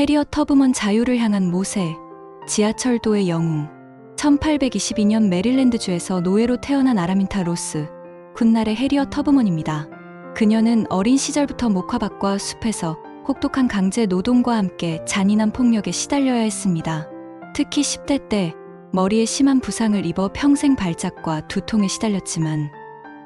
해리엇 터브먼 자유를 향한 모세, 지하철도의 영웅, 1822년 메릴랜드주에서 노예로 태어난 아라민타 로스, 훗날의 해리엇 터브먼입니다. 그녀는 어린 시절부터 목화밭과 숲에서 혹독한 강제 노동과 함께 잔인한 폭력에 시달려야 했습니다. 특히 10대 때 머리에 심한 부상을 입어 평생 발작과 두통에 시달렸지만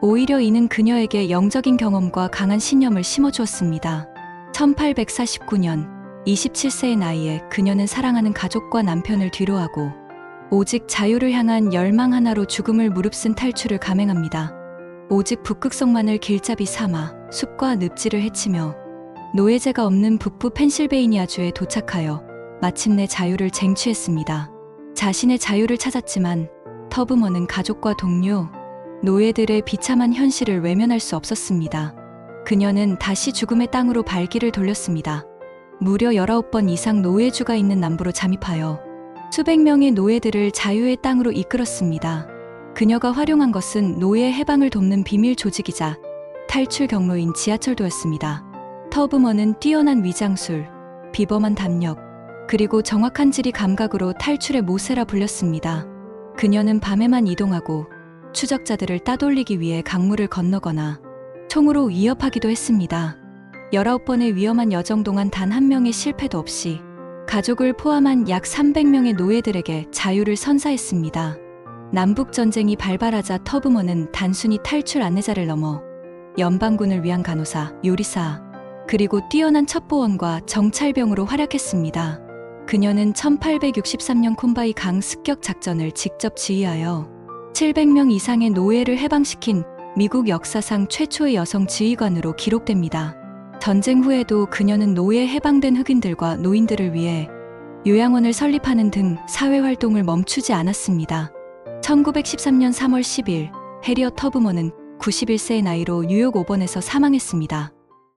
오히려 이는 그녀에게 영적인 경험과 강한 신념을 심어주었습니다. 1849년 27세의 나이에 그녀는 사랑하는 가족과 남편을 뒤로하고 오직 자유를 향한 열망 하나로 죽음을 무릅쓴 탈출을 감행합니다. 오직 북극성만을 길잡이 삼아 숲과 늪지를 헤치며 노예제가 없는 북부 펜실베이니아주에 도착하여 마침내 자유를 쟁취했습니다. 자신의 자유를 찾았지만 터브먼은 가족과 동료, 노예들의 비참한 현실을 외면할 수 없었습니다. 그녀는 다시 죽음의 땅으로 발길을 돌렸습니다. 무려 19번 이상 노예주가 있는 남부로 잠입하여 수백 명의 노예들을 자유의 땅으로 이끌었습니다. 그녀가 활용한 것은 노예 해방을 돕는 비밀 조직이자 탈출 경로인 지하철도였습니다. 터브먼은 뛰어난 위장술, 비범한 담력, 그리고 정확한 지리 감각으로 탈출의 모세라 불렸습니다. 그녀는 밤에만 이동하고 추적자들을 따돌리기 위해 강물을 건너거나 총으로 위협하기도 했습니다. 19번의 위험한 여정 동안 단 한 명의 실패도 없이 가족을 포함한 약 300명의 노예들에게 자유를 선사했습니다. 남북전쟁이 발발하자 터브먼은 단순히 탈출 안내자를 넘어 연방군을 위한 간호사, 요리사, 그리고 뛰어난 첩보원과 정찰병으로 활약했습니다. 그녀는 1863년 콤바이 강 습격 작전을 직접 지휘하여 700명 이상의 노예를 해방시킨 미국 역사상 최초의 여성 지휘관으로 기록됩니다. 전쟁 후에도 그녀는 노예 해방된 흑인들과 노인들을 위해 요양원을 설립하는 등 사회 활동을 멈추지 않았습니다. 1913년 3월 10일 해리어 터브먼은 91세의 나이로 뉴욕 5번에서 사망했습니다.